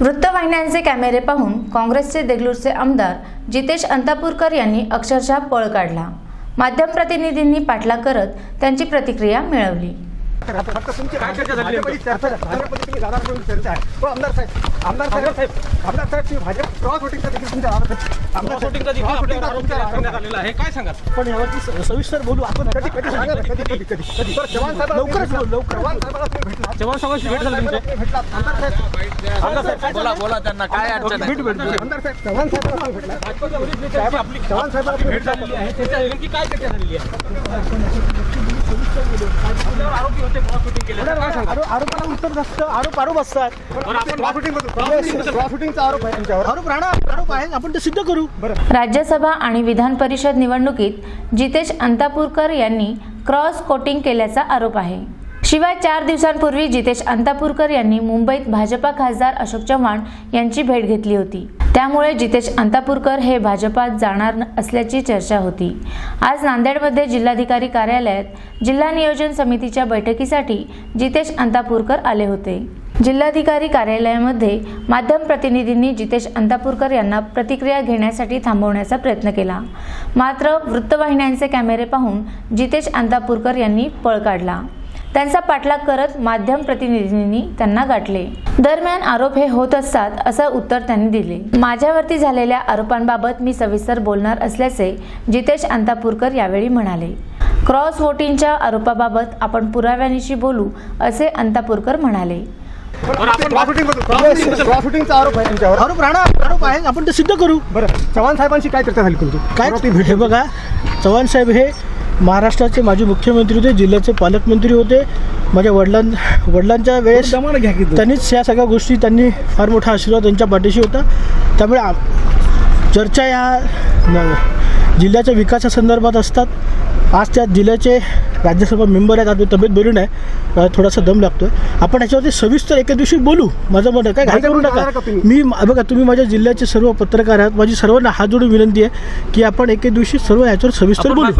वृत्तवाहिन्यांचे कॅमेरे पाहून काँग्रेसचे देगलूरचे आमदार जितेश अंतापूरकर यांनी अक्षरशः पळ काढला. माध्यम प्रतिनिधींनी पाठलाग करत त्यांची प्रतिक्रिया मिळवली. फक्त तुमची झाली भाजपची चर्चा भाजपची तुम्ही चर्चा आहे हो आमदार साहेब आमदार साहेब आमदार साहेब तुम्ही भाजप क्रॉस वोटिंगचा देखील तुमच्या आमदार साहेब, शूटिंगचा देखील तुमच्या करण्यात आलेला आहे काय सांगा पण यावरती सविस्तर बोलू आपण कधी कधी सांगा कधी कधी कधी कधी तर चव्हाण साहेब लवकरच लवकर. चव्हाण साहेबाला तुम्ही भेटला चव्हाण साहेबांशी भेट झाली तुमची आमदार साहेब आमदार साहेब काय बोला बोला त्यांना काय अडचण आहे भेट भेट आमदार साहेब चव्हाण साहेबाला भेटला भाजपच्या आपली चव्हाण साहेबाला भेट झालेली आहे त्याच्या काय चर्चा झालेली आहे आरोपाला उत्तर नसतं आरोप आरोप असतात आरोप आहे त्यांच्यावर आरोप राहणार आरोप आहे आपण ते सिद्ध करू राज्यसभा आणि विधान परिषद निवडणुकीत जितेश अंतापूरकर यांनी क्रॉस कोटिंग केल्याचा आरोप आहे. शिवाय चार दिवसांपूर्वी जितेश अंतापूरकर यांनी मुंबईत भाजपा खासदार अशोक चव्हाण यांची भेट घेतली होती. त्यामुळे जितेश अंतापूरकर हे भाजपात जाणार न- असल्याची चर्चा होती. आज नांदेडमध्ये जिल्हाधिकारी कार्यालयात जिल्हा नियोजन समितीच्या बैठकीसाठी जितेश अंतापूरकर आले होते. जिल्हाधिकारी कार्यालयामध्ये माध्यम प्रतिनिधींनी जितेश अंतापूरकर यांना प्रतिक्रिया घेण्यासाठी थांबवण्याचा प्रयत्न केला. मात्र वृत्तवाहिन्यांचे कॅमेरे पाहून जितेश अंतापूरकर यांनी पळ काढला. त्यांचा पाठलाग करत माध्यम प्रतिनिधींनी त्यांना गाठले. दरम्यान आरोप हे होत असतात असं उत्तर त्यांनी दिले. माझ्यावरती झालेल्या आरोपांबाबत मी सविस्तर बोलणार असल्याचे जितेश अंतापूरकर यावेळी म्हणाले. क्रॉस वोटिंगच्या आरोपाबाबत आपण पुराव्यानिशी बोलू असे अंतापूरकर म्हणाले. क्रॉस वोटिंग क्रॉस वोटिंगचा आरोप आहे त्यांच्यावर आरोप राहणार आरोप आहे. आपण ते सिद्ध करू. बरं चव्हाण साहेबांशी काय चर्चा झाली तुमची? काय? हे बघा चव्हाण साहेब हे महाराष्ट्राचे माजी मुख्यमंत्री होते जिल्ह्याचे पालकमंत्री होते. माझ्या वडिलां वडिलांच्या वेळेस त्यांनीच या सगळ्या गोष्टी त्यांनी फार मोठा आशीर्वाद त्यांच्या पाठीशी होता. त्यामुळे चर्चा या जिल्ह्याच्या विकासासंदर्भात असतात. आज त्या जिल्ह्याचे राज्यसभा मेंबर आहेत. आता तब्येत बरी नाही. थोडासा दम लागतोय. आपण ह्याच्यावरती सविस्तर एका दिवशी बोलू. माझं मत आहे काय घाई करू नका? मी बघा तुम्ही माझ्या जिल्ह्याचे सर्व पत्रकार आहात. माझी सर्वांना हात जोडून विनंती आहे की आपण एके दिवशी सर्व याच्यावर सविस्तर बोलू.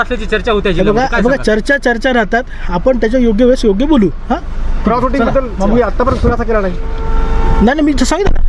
असल्याची चर्चा होते बघा बघा? चर्चा चर्चा राहतात. आपण त्याच्या योग्य वेळेस योग्य बोलू. हा? आतापर्यंत खुलासा केला नाही. नाही मी सांगितलं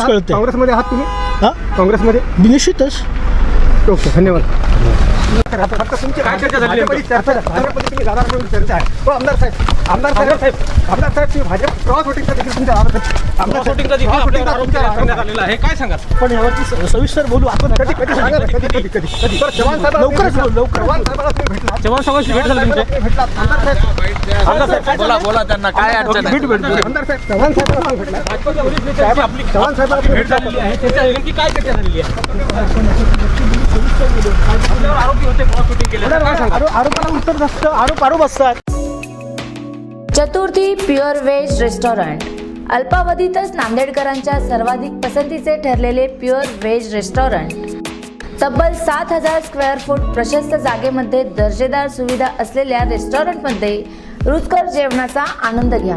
आहात- कळतंय. काँग्रेसमध्ये आहात तुम्ही? हा? काँग्रेसमध्ये? निश्चितच. ओके धन्यवाद. फक्त तुमची काय चर्चा झाली भाजपची चर्चा भाजपची तुम्ही दादा करून चर्चा आहे. हो आमदार साहेब आमदार साहेब आमदार साहेब. तुम्ही भाजप क्रॉस वोटिंगचा देखील तुमच्या आरोप. आमदार वोटिंगचा देखील आरोप तुमच्या करण्यात आहे. आलेला आहे. काय सांगा पण यावरती स- सविस्तर बोलू आपण. कधी कधी सांगा ना, कधी कधी कधी कधी? तर चव्हाण तुम्ही लवकरच. बोलू, लवकर. चव्हाण साहेबाला तुम्ही भेटला. चव्हाण साहेबांशी भेट झाली तुमची आमदार साहेब आमदार साहेब काय बोला बोला त्यांना काय अडचण आहे? भेट भेट आमदार साहेब चव्हाण साहेबाला तुम्ही भेटला. भाजपच्या वरिष्ठ नेत्यांची आपली चव्हाण साहेबाला तुम्ही भेट भेटला झालेली आहे. त्याच्या नेमकी काय चर्चा झालेली आहे? आरोपी होते शूटिंग केलं आरोपाला उत्तर आरोप आरोप असतात चतुर्थी प्युअर व्हेज रेस्टॉरंट. अल्पावधीतच नांदेडकरांच्या सर्वाधिक पसंतीचे ठरलेले प्युअर व्हेज रेस्टॉरंट. तब्बल सात हजार स्क्वेअर फूट प्रशस्त जागेमध्ये दर्जेदार सुविधा असलेल्या रेस्टॉरंटमध्ये रुचकर जेवणाचा आनंद घ्या.